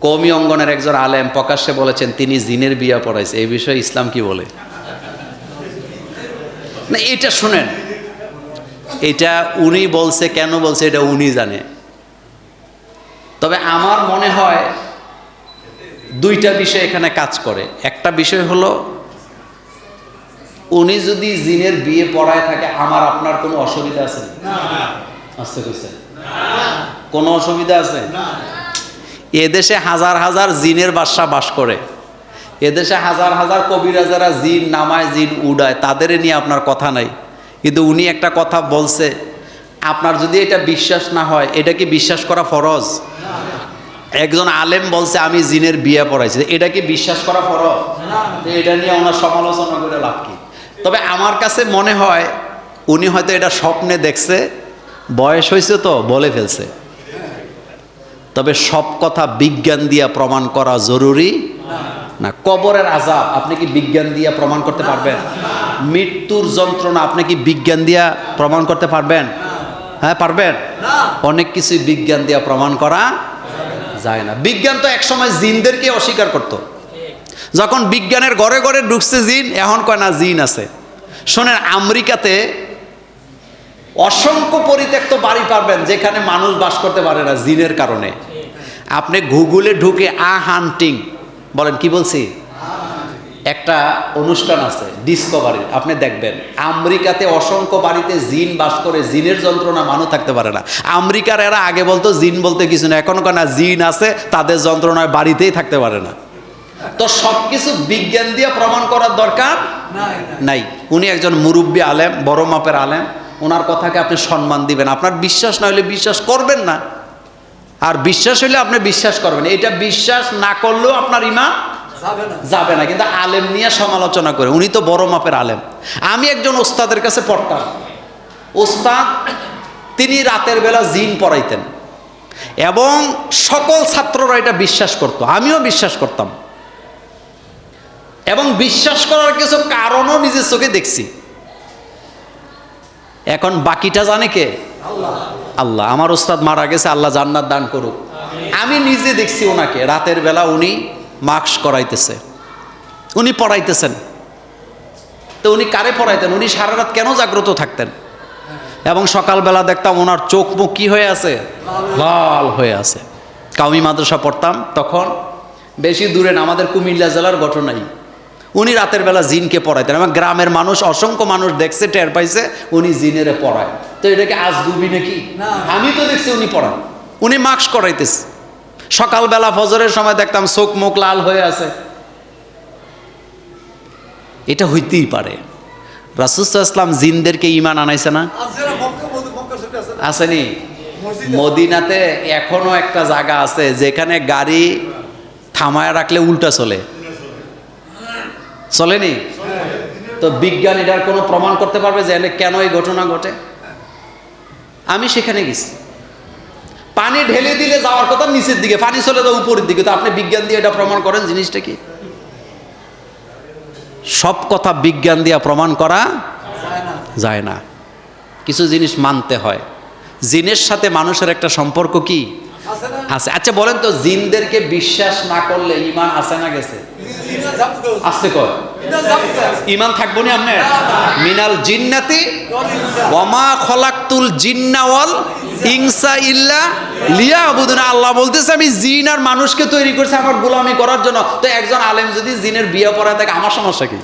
কৌমি অঙ্গনের একজন আলেম প্রকাশ্যে বলেছেন তিনি জিনের বিয়া পড়াইছে। এই বিষয়ে ইসলাম কি বলে? না এটা শুনেন এটা উনি বলছে কেন বলছে এটা উনি জানে। তবে আমার মনে হয় দুইটা বিষয় এখানে কাজ করে। একটা বিষয় হলো উনি যদি জিনের বিয়ে পড়ায় থাকে আমার আপনার কোনো অসুবিধা আছে? আসতে কোনো অসুবিধা আছে? এদেশে হাজার হাজার জিনের বাসা বাস করে। এদেশে হাজার হাজার কবিরাজারা জিন নামায়, জিন উড়ায়, তাদের নিয়ে আপনার কথা নাই। কিন্তু উনি একটা কথা বলছে, আপনার যদি এটা বিশ্বাস না হয়, এটা কি বিশ্বাস করা ফরজ? একজন আলেম বলছে, আমি জিনের বিয়ে পড়াইছি। এটা কি বিশ্বাস করা ফরজ? এটা নিয়ে ওনার সমালোচনা করে লাভ কি? তবে আমার কাছে মনে হয়, উনি হয়তো এটা স্বপ্নে দেখছে, বয়স হয়েছে তো, বলে ফেলছে। তবে সব কথা বিজ্ঞান দিয়া প্রমাণ করা জরুরি? না কবরের আজাব আপনি কি বিজ্ঞান দিয়া প্রমাণ করতে পারবেন? মৃত্যুর যন্ত্রণা আপনি কি বিজ্ঞান দিয়া প্রমাণ করতে পারবেন? হ্যাঁ পারবেন? অনেক কিছুই বিজ্ঞান দিয়া প্রমাণ করা যায় না। বিজ্ঞান তো একসময় জিনদেরকে অস্বীকার করত। যখন বিজ্ঞানের ঘরে ঘরে ঢুকছে জিন এখন কয় না জিন আছে। শোনেন আমেরিকাতে অসংখ্য পরিত্যক্ত বাড়ি পারবেন যেখানে মানুষ বাস করতে পারে না জিনের কারণে। আপনি গুগলে ঢুকে আ হান্টিং, বলেন কি বলছি? একটা অনুষ্ঠান আছে ডিসকভারি আপনি দেখবেন, আমেরিকাতে অসংখ্য বাড়িতে জিন বাস করে, জিনের যন্ত্রণা মানুষ থাকতে পারে না। আমেরিকার এরা আগে বলতো জিন বলতে কিছু না এখন না জিন আছে, তাদের যন্ত্রণায় বাড়িতেই থাকতে পারে না। তো সব কিছু বিজ্ঞান দিয়ে প্রমাণ করার দরকার নাই। উনি একজন মুরব্বী আলেম, বড় মাপের আলেম, ওনার কথাকে আপনি সম্মান দিবেন। আপনার বিশ্বাস না হলে বিশ্বাস করবেন না। আর বিশ্বাস হলে আপনি বিশ্বাস করবেন। এটা বিশ্বাস না করলেও আপনার ইমান যাবে না। কিন্তু আলেম নিয়ে সমালোচনা করে। উনি তো বড় মাপের আলেম। আমি একজন ওস্তাদের কাছে পড়তাম। ওস্তাদ তিনি রাতের বেলা জিন পড়াইতেন। এবং সকল ছাত্ররা এটা বিশ্বাস করত। আমিও বিশ্বাস করতাম। এবং বিশ্বাস করার কিছু কারণও নিজের চোখে দেখছি। এখন বাকিটা জানে কে? আল্লাহ। আমার ওস্তাদ মারা গেছে, আল্লাহ জান্নাত দান করুক। আমি নিজে দেখছি ওনাকে। রাতের বেলা উনি মাস্ক করাইতেছে। উনি পড়াইতেছেন। তো উনি কারে পড়াইতেন? উনি সারা রাত কেন জাগ্রত থাকতেন? এবং সকালবেলা দেখতাম ওনার চোখ মুখ কি হয়ে আছে? লাল হয়ে আছে। কাউমি মাদ্রাসা পড়তাম। তখন বেশি দূরে না, আমাদের কুমিল্লা জেলার ঘটনাই উনি রাতের বেলা জিনকে পড়াইতেন। এবং গ্রামের মানুষ, অসংখ্য মানুষ দেখছে, টের পাইছে, উনি জিনেরে পড়ায়। তো এটাকে আজগুবি নাকি? আমি তো দেখছি উনি পড়ান। উনি মাস্ক করাইতেছে। সকালবেলা ফজরের সময় দেখতাম চোখ মুখ লাল হয়ে আছে। এটা হইতেই পারে। রাসুস্তা ইসলাম জিনদেরকে ইমান আনাইছে না? আসেনি। মদিনাতে এখনও একটা জায়গা আছে যেখানে গাড়ি থামায় রাখলে উল্টা চলে। চলেনি? তো বিজ্ঞান এটার কোনো প্রমাণ করতে পারবে যে কেন এই ঘটনা ঘটে? আমি সেখানে গেছি। পানি ঢেলে দিলে যাওয়ার কথা নিচের দিকে পানি চলে যাও উপরের দিকে। তো আপনি বিজ্ঞান দিয়ে এটা প্রমাণ করেন জিনিসটা কি? সব কথা বিজ্ঞান দিয়ে প্রমাণ করা যায় না। কিছু জিনিস মানতে হয়। জিনের সাথে মানুষের একটা সম্পর্ক কি? আছে আচ্ছা বলেন তো জিনদেরকে বিশ্বাস না করলে ইমান আছে না গেছে? আসতে কয়? ইমান থাকব না আপনার? মিনাল জিন্নাতি ওয়ামা খলাকতুল জিন্নাওয়াল ইনসা ইল্লা লিয়া আবুদুনা আল্লাহ বলতেছে, আমি জিন আর মানুষকে তৈরি করছে আমার গোলামি করার জন্য। তো একজন আলেম যদি জিনের বিয়ে পড়ায় থাকে আমার সমস্যা কি?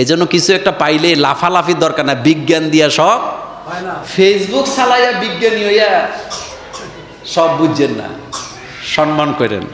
এই জন্য কিছু একটা পাইলে লাফালাফির দরকার না বিজ্ঞান দিয়া সব। ফেসবুক চালাইয়া বিজ্ঞানী হইয়া সব বুঝছেন না। সম্মান করেন।